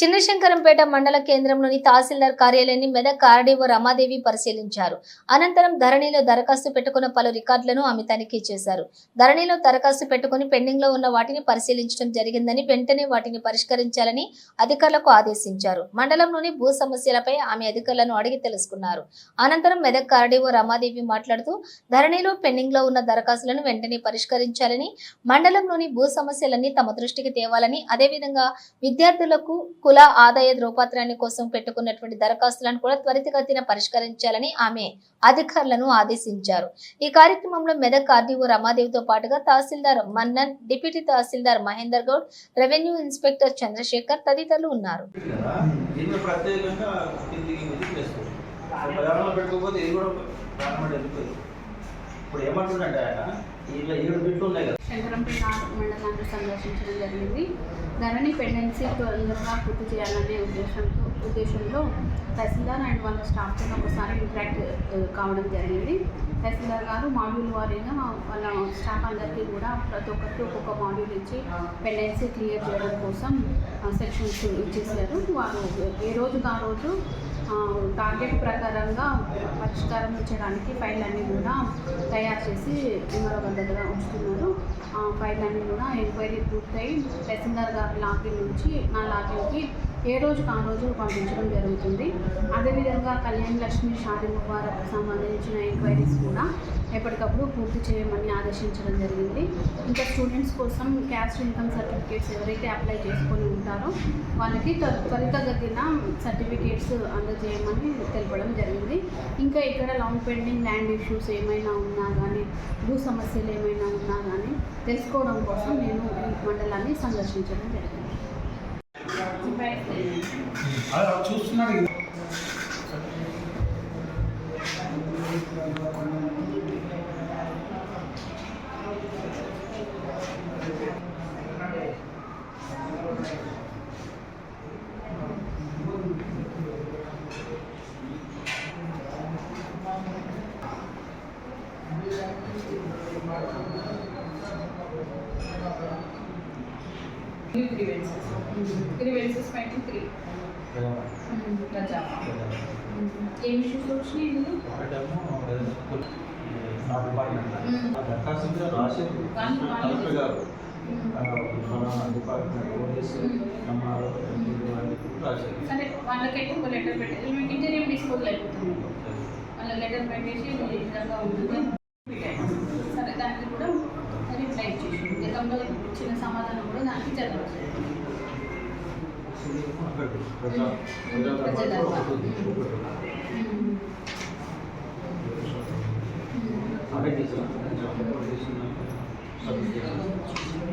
చిన్నశంకరంపేట మండల కేంద్రంలోని తహసీల్దార్ కార్యాలయాన్ని మెదక్ ఆర్డీఓ రమాదేవి పరిశీలించారు. అనంతరం ధరణిలో దరఖాస్తు పెట్టుకున్న పలు రికార్డులను ఆమె తనిఖీ చేశారు. ధరణిలో దరఖాస్తు పెట్టుకుని పెండింగ్లో ఉన్న వాటిని పరిశీలించడం జరిగిందని వెంటనే వాటిని పరిష్కరించాలని అధికారులకు ఆదేశించారు. మండలంలోని భూ సమస్యలపై ఆమె అధికారులను అడిగి తెలుసుకున్నారు. అనంతరం మెదక్ ఆర్డీఓ రమాదేవి మాట్లాడుతూ ధరణిలో పెండింగ్లో ఉన్న దరఖాస్తులను వెంటనే పరిష్కరించాలని మండలంలోని భూ సమస్యలన్నీ తమ దృష్టికి తేవాలని అదేవిధంగా విద్యార్థులకు కుల ఆదాయ ధ్రువపత్రాన్ని కోసం పెట్టుకున్నటువంటి దరఖాస్తులను కూడా త్వరితగతిన పరిష్కరించాలని ఆమె అధికారులను ఆదేశించారు. ఈ కార్యక్రమంలో మెదక్ ఆర్డీఓ రమాదేవితో పాటుగా తహసీల్దార్ మన్నన్ డిప్యూటీ తహసీల్దార్ మహేందర్ గౌడ్ రెవెన్యూ ఇన్స్పెక్టర్ చంద్రశేఖర్ తదితరులు ఉన్నారు. ప్రత్యేకంగా ఇప్పుడు ఏమంటుందంటే ఆయన? ఇట్లా ఏడు బిట్లు ఉన్నాయి కదా. శంకరంపేట మండలాన్ని సందర్శించడం జరిగింది. ధరణి పెండెన్సీ తొందరగా పూర్తి చేయాలనే ఉద్దేశంతో ఉద్దేశంలో తహసీల్దార్ అండ్ వాళ్ళ స్టాఫ్తో ఒకసారి ఇంటరాక్ట్ కావడం జరిగింది. తహసీల్దార్ గారు మాడ్యూల్ వారీగా వాళ్ళ స్టాఫ్ అందరికీ కూడా ప్రతి ఒక్కరికి ఒక్కొక్క మాడ్యూల్ ఇచ్చి పెండెన్సీ క్లియర్ చేయడం కోసం సెక్షన్స్ ఇచ్చేసారు వారు ఏ రోజుగా ఆ రోజు టార్గెట్ ప్రకారంగా పరిష్కారం ఇచ్చడానికి ఫైల్ అన్నీ కూడా తయారు చేసి మరొక దగ్గర ఉంచుతున్నారు. ఆ ఫైల్ అన్నీ కూడా ఎంక్వైరీ పూర్తయి తహసీల్దార్ గారి లాగిన్ నుంచి నా లాగిన్కి ఏ రోజుకి ఆ రోజు పంపించడం జరుగుతుంది. అదేవిధంగా కళ్యాణ్ లక్ష్మి షాది ముబారక్ సంబంధించిన ఎంక్వైరీస్ కూడా ఎప్పటికప్పుడు పూర్తి చేయమని ఆదేశించడం జరిగింది. ఇంకా స్టూడెంట్స్ కోసం క్యాస్ట్ ఇన్కమ్ సర్టిఫికేట్స్ ఎవరైతే అప్లై చేసుకొని ఉంటారో వాళ్ళకి త్వరితగతిన సర్టిఫికేట్స్ అందజేయమని తెలపడం జరిగింది. ఇంకా ఇక్కడ లాంగ్ పెండింగ్ ల్యాండ్ ఇష్యూస్ ఏమైనా ఉన్నా కానీ భూ సమస్యలు ఏమైనా ఉన్నా కానీ తెలుసుకోవడం కోసం నేను ఈ మండలాన్ని సందర్శించడం జరిగింది. చూస్తున్నాడు కదా గ్రీవెన్సెస్ గ్రీవెన్సెస్ పైన త్రీ ఏం ఇష్యూస్ వచ్చినాయి దరఖాస్తు రాసింది కలెక్టర్ గారు సరే వాళ్ళకైతే ఒక లెటర్ పెట్టేది మీకు ఇంజనీరింగ్ డిస్పోజల్ అయిపోతుంది వాళ్ళ లెటర్ పెట్టేసి ఈ విధంగా ఉంటుంది. సరే దానికి కూడా రిప్లై ఇచ్చేసి గతంలో ఇచ్చిన సమాధానం కూడా దానికి చదవచ్చు అక్కడ